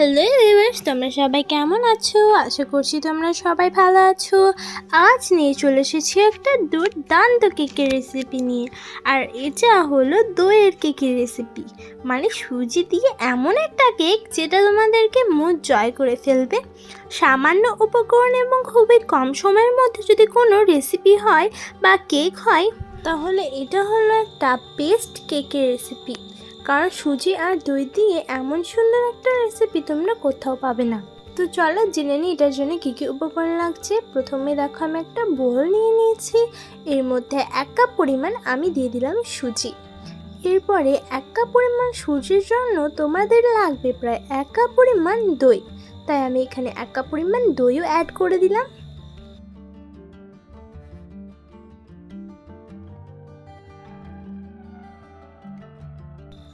Hello viewers তোমরা সবাই কেমন আছো? আশা করছি তোমরা সবাই ভালো আছো। আজ নিয়ে চলে এসেছি একটা দুর্দান্ত কেকের রেসিপি নিয়ে। আর এটা হলো দইয়ের কেকের রেসিপি মানে সুজি দিয়ে এমন একটা কেক যেটা তোমাদেরকে মুখ জয় করে ফেলবে। সামান্য উপকরণ এবং খুবই কম সময়ের মধ্যে যদি কোনো রেসিপি হয় বা কেক হয়, তাহলে এটা হলো একটা বেস্ট কেকের রেসিপি কারণ সুজি আর দই দিয়ে এমন সুন্দর একটা রেসিপি তোমরা কোথাও পাবে না। তো চলো জেনে নিই এটার জন্য কী কী উপকরণ লাগছে। প্রথমে দেখো আমি একটা বোল নিয়ে নিয়েছি। এর মধ্যে এক কাপ পরিমাণ আমি দিয়ে দিলাম সুজি। এরপরে এক কাপ পরিমাণ সুজির জন্য তোমাদের লাগবে প্রায় এক কাপ পরিমাণ দই। তাই আমি এখানে এক কাপ পরিমাণ দইও অ্যাড করে দিলাম।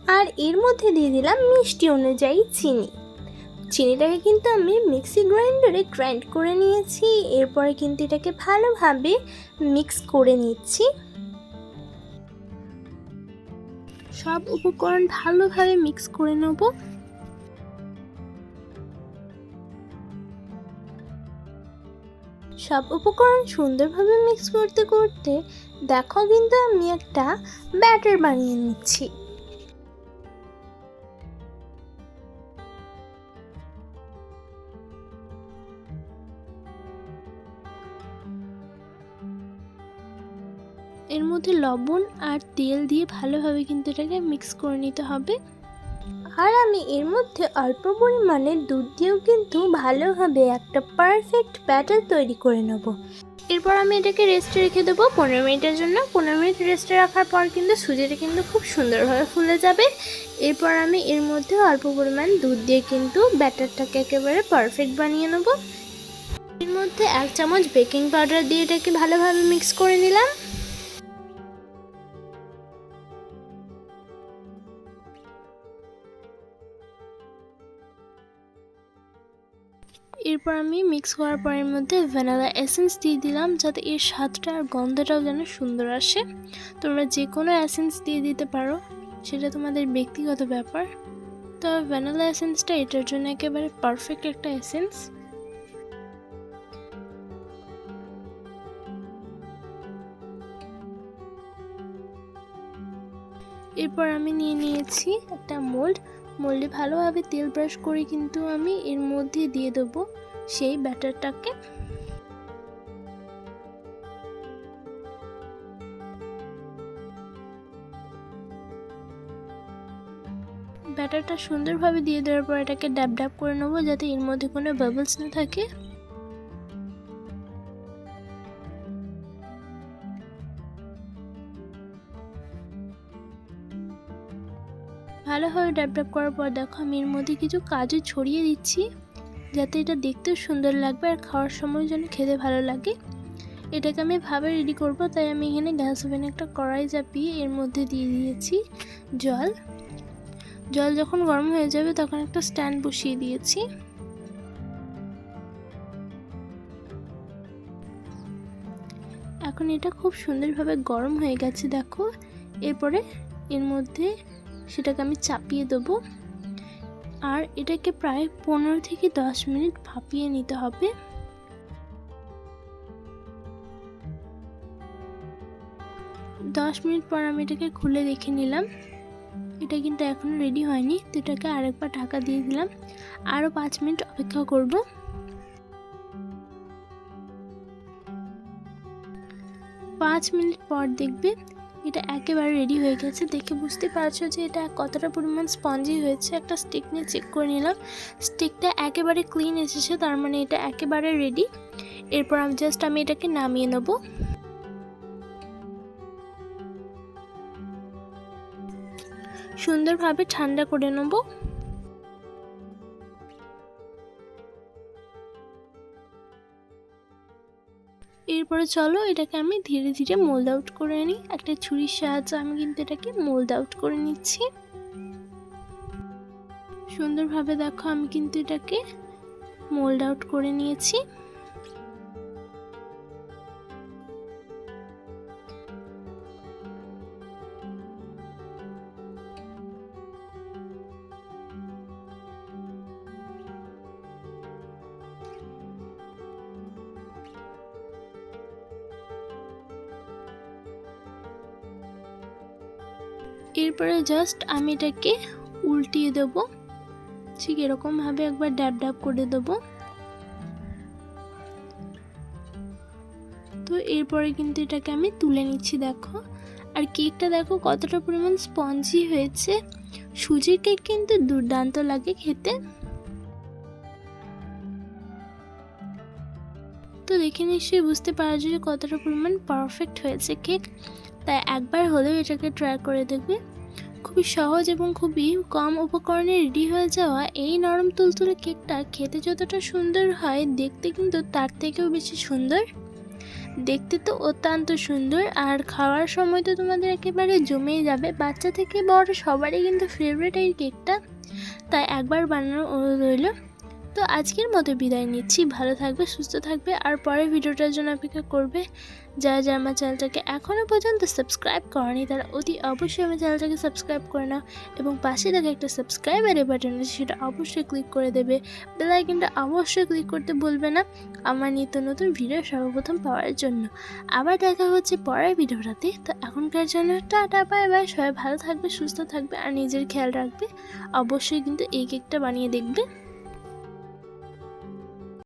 আর এর মধ্যে দিয়ে দিলাম মিষ্টি অনুযায়ী চিনি। চিনিটাকে কিন্তু আমি মিক্সি গ্রাইন্ডারে গ্রাইন্ড করে নিয়েছি। এরপরে কিন্তু এটাকে ভালোভাবে মিক্স করে নিচ্ছি। সব উপকরণ ভালোভাবে মিক্স করে নেব। সব উপকরণ সুন্দরভাবে মিক্স করতে করতে দেখো কিন্তু আমি একটা ব্যাটার বানিয়ে নিচ্ছি। মধ্যে লবণ আর তেল দিয়ে ভালোভাবে কিন্তু এটাকে মিক্স করে নিতে হবে। আর আমি এর মধ্যে অল্প পরিমাণে দুধ দিয়েও কিন্তু ভালোভাবে একটা পারফেক্ট ব্যাটার তৈরি করে নেব। এরপর আমি এটাকে রেস্টে রেখে দেবো পনেরো মিনিটের জন্য। পনেরো মিনিট রেস্টে রাখার পর কিন্তু সুজিটা কিন্তু খুব সুন্দরভাবে ফুলে যাবে। এরপর আমি এর মধ্যে অল্প পরিমাণ দুধ দিয়ে কিন্তু ব্যাটারটাকে একেবারে পারফেক্ট বানিয়ে নেব। এর মধ্যে এক চামচ বেকিং পাউডার দিয়ে এটাকে ভালোভাবে মিক্স করে নিলাম। এরপর আমি মিক্স করার পরের মধ্যে ভ্যানিলা এসেন্স দিয়ে দিলাম যাতে এর স্বাদটা আর গন্ধটাও যেন সুন্দর আসে। তোমরা যে কোনো এসেন্স দিয়ে দিতে পারো, সেটা তোমাদের ব্যক্তিগত ব্যাপার। তবে ভ্যানিলা এসেন্সটা এটার জন্য একেবারে পারফেক্ট একটা এসেন্স এরপর আমি নিয়ে নিয়েছি একটা মোল্ড মোল্ডে ভালোভাবে তেল ব্রাশ করে কিন্তু আমি এর মধ্যে দিয়ে দেবো সেই ব্যাটারটাকে। ব্যাটারটা সুন্দরভাবে দিয়ে দেওয়ার পর এটাকে ড্যাব ড্যাব করে নেব যাতে এর মধ্যে কোনো বাবলস না থাকে। ভালোভাবে ড্যাব ড্যাব করার পর দেখো আমি এর মধ্যে কিছু কাজু ছড়িয়ে দিচ্ছি, যাতে এটা দেখতেও সুন্দর লাগবে আর খাওয়ার সময় যেন খেতে ভালো লাগে। এটাকে আমি ভাবে রেডি করব, তাই আমি এখানে গ্যাস ওভেনে একটা কড়াই চাপিয়ে এর মধ্যে দিয়ে দিয়েছি জল। জল যখন গরম হয়ে যাবে তখন একটা স্ট্যান্ড বসিয়ে দিয়েছি। এখন এটা খুব সুন্দরভাবে গরম হয়ে গেছে, দেখো। এরপরে এর মধ্যে সেটাকে আমি চাপিয়ে দেবো। আর এটাকে প্রায় পনেরো থেকে দশ মিনিট ভাপিয়ে নিতে হবে। দশ মিনিট পর আমি এটাকে খুলে দেখে নিলাম। এটা কিন্তু এখনও রেডি হয়নি, তো এটাকে আরেকবার ঢাকা দিয়ে দিলাম। আরও পাঁচ মিনিট অপেক্ষা করব। পাঁচ মিনিট পর দেখবে এটা একেবারে রেডি হয়ে গেছে। দেখে বুঝতে পারছ যে এটা কতটা পরিমাণ স্পঞ্জি হয়েছে। একটা স্টিক নিয়ে চেক করে নিলাম। স্টিকটা একেবারে ক্লিন এসেছে, তার মানে এটা একেবারে রেডি এরপর আমি জাস্ট আমি এটাকে নামিয়ে নেব। সুন্দরভাবে ঠান্ডা করে নেব। এরপরে চলো এটাকে আমি ধীরে ধীরে মোল্ড আউট করে নিই একটা ছুরির সাহায্যে আমি কিন্তু এটাকে মোল্ড আউট করে নিচ্ছি। সুন্দরভাবে দেখো আমি কিন্তু এটাকে মোল্ড আউট করে নিয়েছি। এরপরে জাস্ট আমি এটাকে উল্টিয়ে দেবো। ঠিক এরকমভাবে একবার ড্যাব ড্যাব করে দেবো। তো এরপরে কিন্তু এটাকে আমি তুলে নিচ্ছি, দেখো। আর কেকটা দেখো কতটা পরিমাণ স্পঞ্জি হয়েছে। সুজির কেক কিন্তু দুর্দান্ত লাগে খেতে। তো দেখে নিশ্চয়ই বুঝতে পারা যায় কতটা পরিমাণ পারফেক্ট হয়েছে কেক। তাই একবার হলেও এটাকে ট্রাই করে দেখবে। খুবই সহজ এবং খুবই কম উপকরণে রেডি হয়ে যাওয়া এই নরম তুলতুলে কেকটা খেতে যতটা সুন্দর হয়, দেখতে কিন্তু তার থেকেও বেশি সুন্দর। দেখতে তো অত্যন্ত সুন্দর, আর খাওয়ার সময় তো তোমাদের একেবারে জমেই যাবে। বাচ্চা থেকে বড় সবারই কিন্তু ফেভারিট এই কেকটা। তাই একবার বানানো রইল। তো আজকের মতো বিদায় নিচ্ছি। ভালো থাকবে, সুস্থ থাকবে। আর পরের ভিডিওটার জন্য অপেক্ষা করবে যারা যারা আমার চ্যানেলটাকে এখনও পর্যন্ত সাবস্ক্রাইব করেনি, তারা অতি অবশ্যই আমার চ্যানেলটাকে সাবস্ক্রাইব করে নাও এবং পাশে থাকা একটা সাবস্ক্রাইবারের বাটন আছে, সেটা অবশ্যই ক্লিক করে দেবে। বেল আইকনটা অবশ্যই ক্লিক করতে বলবে না আমার নিত্য নতুন ভিডিও সর্বপ্রথম পাওয়ার জন্য। আবার দেখা হচ্ছে পরের ভিডিওটাতে। তো এখনকার জন্য টাটা, বাই বাই। সবাই ভালো থাকবে, সুস্থ থাকবে, আর নিজের খেয়াল রাখবে। অবশ্যই কিন্তু এই কেকটা বানিয়ে দেখবে।